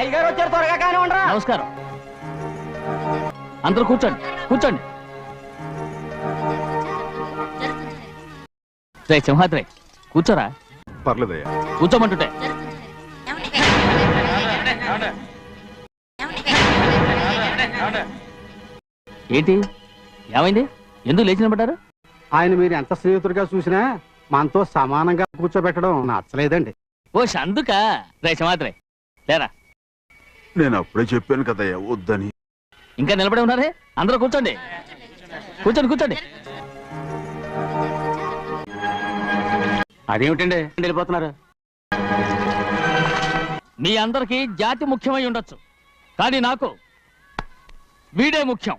అయ్యగారు వచ్చారు త్వరగా కానీ ఉండరా నమస్కారం. అందరూ కూర్చోండి కూర్చోండి. రే సింహాద్రి కూర్చోరా? పర్లేదయ్యా. కూర్చోమంటుంటే. ఏంటి? ఏమైంది? ఎందుకు లేచి నిలబడ్డారు ఆయన మీరు ఎంత స్నేహితుడిగా చూసినా మనతో సమానంగా కూర్చోబెట్టడం నచ్చలేదండి. ఓ అందుక? రే సింహాద్రి లేరా? నేను అప్పుడే చెప్పాను కదయ్యా వద్దని. ఇంకా నిలబడి ఉన్నారే? అందరూ కూర్చోండి. కూర్చోండి కూర్చోండి. అదేమిటండి? వెళ్ళిపోతున్నారు? మీ అందరికీ జాతి ముఖ్యమై ఉండొచ్చు. కానీ నాకు వీడే ముఖ్యం.